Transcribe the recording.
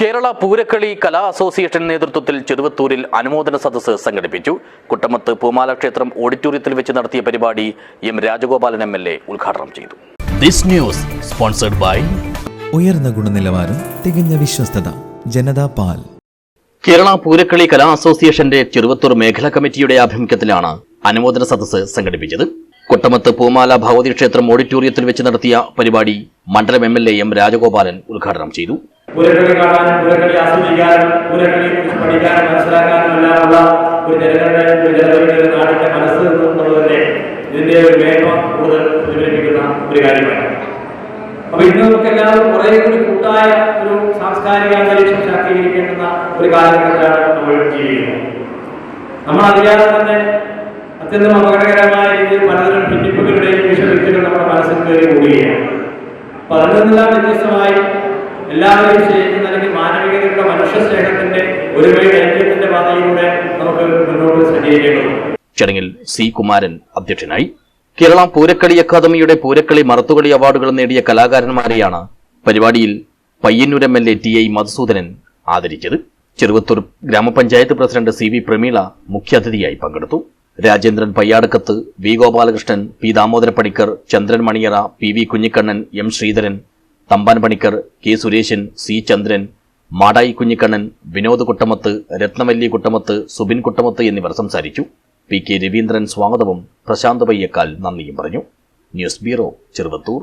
കേരള പൂരക്കളി കലാ association നേതൃത്വത്തിൽ ചെറുവത്തൂരിൽ അനുമോദന സദസ്സ് സംഘടിപ്പിച്ചു. കുട്ടമത്ത് പൂമാല ക്ഷേത്രം ഓഡിറ്റോറിയത്തിൽ വെച്ച് നടത്തിയ പരിപാടി M Rajagopalan M L A ഉദ്ഘാടനം ചെയ്തു. This news sponsored by ഉയർന്ന ഗുണനിലവാരം തികഞ്ഞ വിശ്വസ്തത ജനതാ പാൽ. കേരള പൂരക്കളി കലാ അസോസിയേഷന്റെ ചെറുവത്തൂർ മേഖലാ കമ്മിറ്റിയുടെ ആഭിമുഖ്യത്തിലാണ് അനുമോദന സദസ്സ് സംഘടിപ്പിച്ചത്. കുട്ടമത്ത് പൂമാല ഭഗവതി ക്ഷേത്രം ഓഡിറ്റോറിയത്തിൽ വെച്ച് നടത്തിയ പരിപാടി മണ്ഡലം M L A M Rajagopalan ഉദ്ഘാടനം ചെയ്തു. പൂരക്കളി കാണാനും പൂരക്കളി ആസ്വദിക്കാനും പൂരക്കളിയെ കുറിച്ച് പഠിക്കാനും മനസ്സിലാക്കാനും എല്ലാമുള്ള ഒരു ജനങ്ങളുടെ ഒരു ജനതയുടെ ഒരു നാടിന്റെ മനസ്സ് എന്നുള്ളത് തന്നെ ഇതിന്റെ ഒരു മേന്മ കൂടുതൽ പ്രതിഫലിപ്പിക്കുന്ന ഒരു കാര്യമാണ്. അപ്പൊ ഇന്ന് നമുക്ക് എല്ലാവരും കുറെ കൂടി കൂട്ടായ ഒരു സാംസ്കാരിക അന്തരീക്ഷം ശാക്തീകരിക്കേണ്ടുന്ന ഒരു കാലഘട്ടത്തിലാണ് നമ്മൾ ജീവിക്കുന്നത്. നമ്മൾ അറിയാതെ തന്നെ അത്യന്തം അപകടകരമായ രീതിയിൽ പലതരം ഭിന്നിപ്പുകളുടെയും വിഷവ്യക്തികൾ നമ്മുടെ മനസ്സിൽ കയറി കൂടുകയാണ് അപ്പൊ അതിൽ നിന്നെല്ലാം വ്യത്യസ്തമായി എല്ലാവരെയും സ്നേഹിക്കുന്ന അല്ലെങ്കിൽ മാനവികതയുടെ മനുഷ്യ സ്നേഹത്തിന്റെ ഒരുമയുടെ ഐക്യത്തിന്റെ പാതയിലൂടെ നമുക്ക് മുന്നോട്ട് സഞ്ചരിക്കേണ്ടതുണ്ട്. ചടങ്ങിൽ സി കുമാരൻ അധ്യക്ഷനായി കേരള പൂരക്കളി അക്കാദമിയുടെ പൂരക്കളി മറത്തുകളി അവാർഡുകൾ നേടിയ കലാകാരന്മാരെയാണ് പരിപാടിയിൽ Payyannur M L A T I Madhusoodanan ആദരിച്ചത്. Cheruvathur ഗ്രാമപഞ്ചായത്ത് പ്രസിഡന്റ് സി വി പ്രമീള മുഖ്യാതിഥിയായി പങ്കെടുത്തു. Rajendran Payyadakkath V Gopalakrishnan P Damodara Panicker Chandran Maniyara P V Kunhikannan M Sreedharan Thampan Panicker K Sureshan C Chandran Madayi Kunhikannan Vinod Kuttamath Rathnavalli Kuttamath Subin Kuttamath എന്നിവർ സംസാരിച്ചു. P K Raveendran സ്വാഗതവും പ്രശാന്ത് പയ്യക്കാൽ നന്ദിയും പറഞ്ഞു. News bureau Cheruvathur.